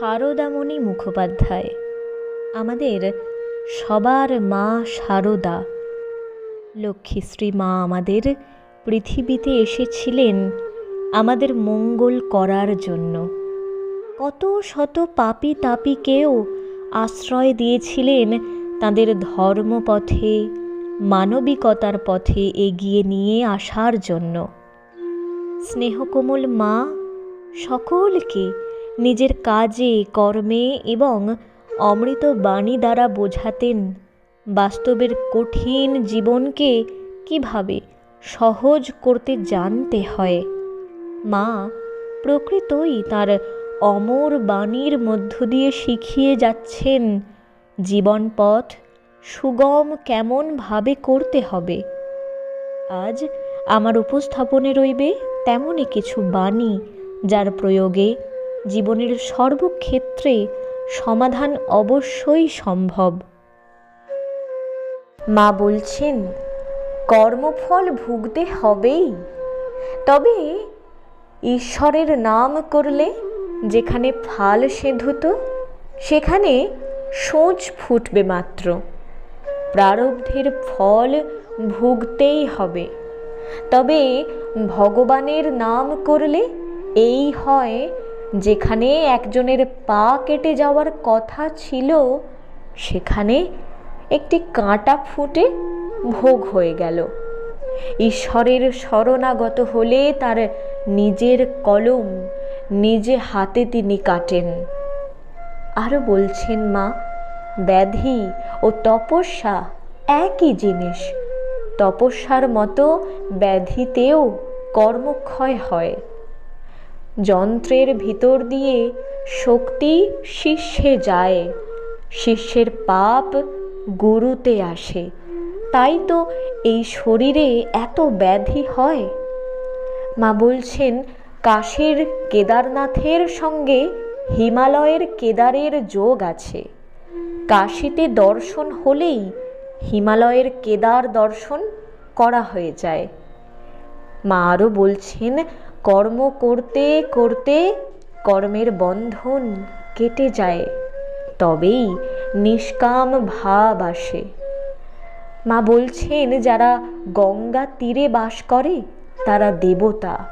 শারদামণি মুখোপাধ্যায়। আমাদের সবার মা শারদা। লক্ষ্মীশ্রী মা আমাদের পৃথিবীতে এসেছিলেন আমাদের মঙ্গল করার জন্য। কত শত পাপি তাপিকেও আশ্রয় দিয়েছিলেন তাদের ধর্মপথে, মানবিকতার পথে এগিয়ে নিয়ে আসার জন্য। স্নেহকোমল মা সকলকে নিজের কাজে, কর্মে এবং অমৃত বাণী দ্বারা বোঝাতেন। বাস্তবের কঠিন জীবনকে কীভাবে সহজ করতে জানতে হয়? মা প্রকৃতই তার অমর বাণীর মধ্য দিয়ে শিখিয়ে যাচ্ছেন জীবন পথ সুগম কেমনভাবে করতে হবে। আজ আমার উপস্থাপনে রইবে তেমনই কিছু বাণী, যার প্রয়োগে জীবনের সর্বক্ষেত্রে সমাধান অবশ্যই সম্ভব। মা বলছেন, কর্মফল ভুগতে হবেই। তবে ঈশ্বরের নাম করলে যেখানে ফাল সেধুত, সেখানে সোঁচ ফুটবে মাত্র। প্রারব্ধের ফল ভুগতেই হবে। তবে ভগবানের নাম করলে এই হয় যেখানে একজনের পা কেটে যাওয়ার কথা ছিল, সেখানে একটি কাঁটা ফুটে ভোগ হয়ে গেল। ঈশ্বরের শরণাগত হলে তার নিজের কলম নিজে হাতে তিনি কাটেন। আরও বলছেন, মা, ব্যাধি ও তপস্যা একই জিনিস। তপস্যার মতো ব্যাধিতেও কর্মক্ষয় হয়। যন্ত্রের ভিতর দিয়ে শক্তি শিষ্যে যায়। শিষ্যের পাপ গুরুতে আসে। তাই তো এই শরীরে এত ব্যাধি হয়। মা বলছেন, কাশীর কেদারনাথের সঙ্গে হিমালয়ের কেদারের যোগ আছে। কাশীতে দর্শন হলেই হিমালয়ের কেদার দর্শন করা হয়ে যায়। মা আরও বলছেন কর্ম করতে করতে কর্মের বন্ধন কেটে যায়, তবেই নিষ্কাম ভাব আসে। মা বলছেন, যারা গঙ্গা তীরে বাস করে, তারা দেবতা।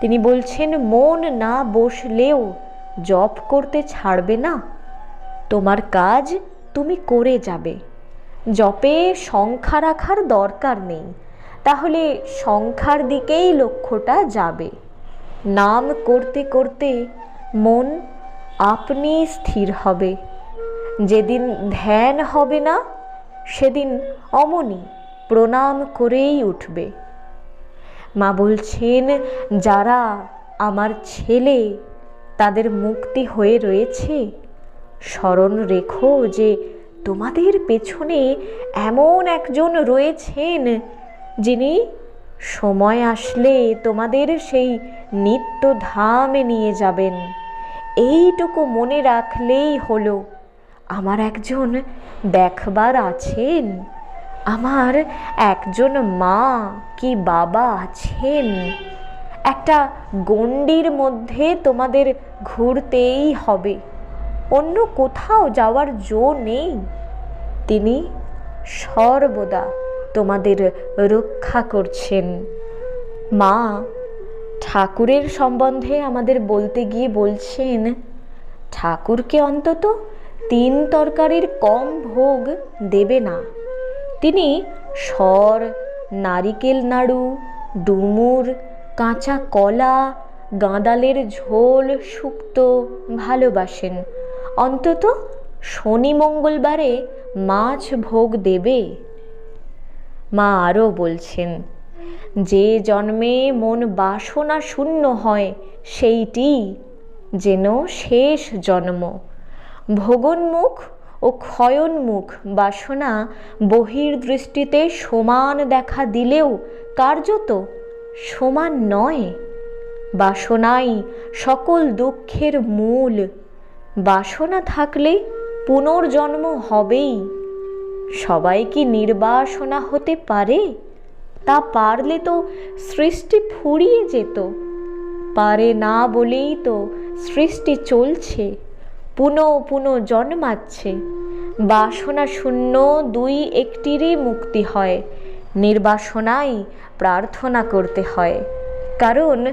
তিনি বলছেন, মন না বসলেও জপ করতে ছাড়বে না। তোমার কাজ তুমি করে যাবে। জপে সংখ্যা রাখার দরকার নেই। তাহলে সংখ্যার দিকেই লক্ষ্যটা যাবে। নাম করতে করতে মন আপনি স্থির হবে। যেদিন ধ্যান হবে না, সেদিন অমনি প্রণাম করেই উঠবে। মা বলছেন, যারা আমার ছেলে, তাদের মুক্তি হয়ে রয়েছে। স্মরণ রেখো যে তোমাদের পেছনে এমন একজন রয়েছেন যিনি সময় আসলে তোমাদের সেই নিত্য ধামে নিয়ে যাবেন। এইটুকু মনে রাখলেই হলো। আমার একজন দেখবার আছেন। আমার একজন মা কি বাবা আছেন। একটা গণ্ডির মধ্যে তোমাদের ঘুরতেই হবে। অন্য কোথাও যাওয়ার জো নেই। তিনি সর্বদা তোমাদের রক্ষা করছেন। মা, ঠাকুরের সম্বন্ধে আমাদের বলতে গিয়ে বলছেন, ঠাকুরকে অন্তত তিন তরকারির কম ভোগ দেবে না। তিনি স্বর নারিকেল নাড়ু, ডুমুর, কাঁচা কলা, গাঁদালের ঝোল শুক্তো ভালোবাসেন। অন্তত শনি মঙ্গলবারে মাছ ভোগ দেবে। মা আরও বলছেন, যে জন্মে মন বাসনা শূন্য হয়, সেইটি যেন শেষ জন্ম। ভোগন্মুখ ও ক্ষয়নমুখ বাসনা বহির্দৃষ্টিতে সমান দেখা দিলেও কার্যত সমান নয়। বাসনাই সকল দুঃখের মূল। বাসনা থাকলে পুনর্জন্ম হবেই। সবাই কি নির্বাসনা হতে পারে? তা পারলে তো সৃষ্টি ফুরিয়ে যেত। পারে না বলেই তো সৃষ্টি চলছে, পুনঃ পুনঃ জন্মাচ্ছে। বাসনা শূন্য দুই একটিরই মুক্তি হয়, নির্বাসনাই প্রার্থনা করতে হয়। কারণ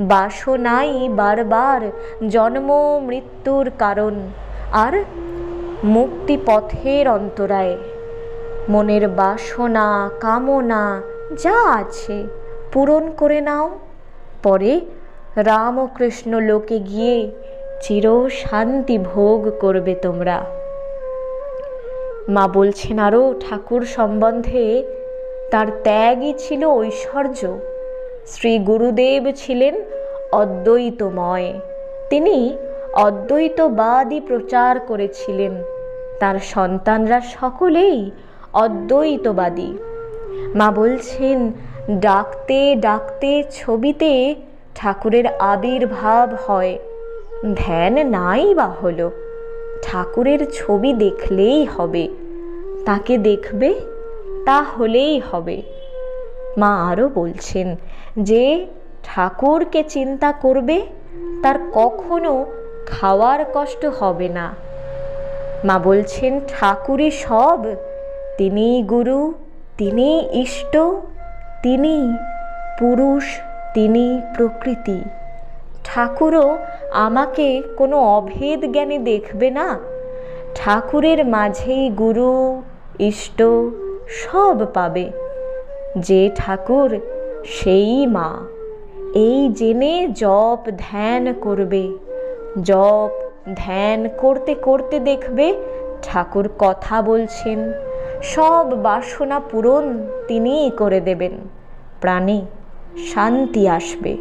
বাসনাই বারবার জন্ম, মৃত্যুর কারণ, আর মুক্তি পথের অন্তরায়। মনের বাসনা, কামনা যা আছে পূরণ করে নাও। পরে রামকৃষ্ণ লোকে গিয়ে চির শান্তি ভোগ করবে তোমরা। মা বলছেন আরও ঠাকুর সম্বন্ধে তার ত্যাগই ছিল ঐশ্বর্য। শ্রী গুরুদেব ছিলেন অদ্বৈতময়। তিনি অদ্বৈতবাদী প্রচার করেছিলেন। তার সন্তানরা সকলেই অদ্বৈতবাদী। মা বলছেন, ডাকতে ডাকতে ছবিতে ঠাকুরের আবির্ভাব হয়। ধ্যান নাই বা হলো। ঠাকুরের ছবি দেখলেই হবে। তাকে দেখবে, তা হলেই হবে। মা আরও বলছেন, যে ঠাকুরকে চিন্তা করবে, তার কখনো খাওয়ার কষ্ট হবে না। মা বলছেন ঠাকুরই সব তিনি গুরু, তিনি ইষ্ট, তিনি পুরুষ, তিনি প্রকৃতি। ঠাকুরও আমাকে কোনো অভেদ জ্ঞানে দেখবে না। ঠাকুরের মাঝেই গুরু, ইষ্ট সব পাবে। যে ঠাকুর, সেই মা। এই জেনে জপ ধ্যান করবে। জপ ধ্যান করতে করতে দেখবে ঠাকুর কথা বলছেন। সব বাসনা পূরণ তিনিই করে দেবেন। প্রাণে শান্তি আসবে।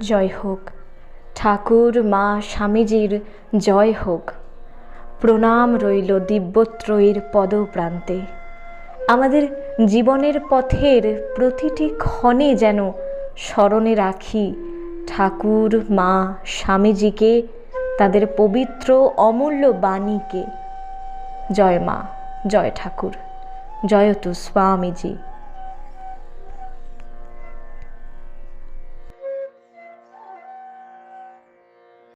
জয় হোক। ঠাকুর, মা, স্বামীজির জয় হোক। প্রণাম রইল দিব্যত্রয়ীর পদপ্রান্তে। আমাদের জীবনের পথের প্রতিটি ক্ষণে যেন স্মরণে রাখি ঠাকুর, মা, স্বামীজিকে, তাদের পবিত্র অমূল্য বাণীকে। জয় মা জয় ঠাকুর। জয়তু স্বামীজি।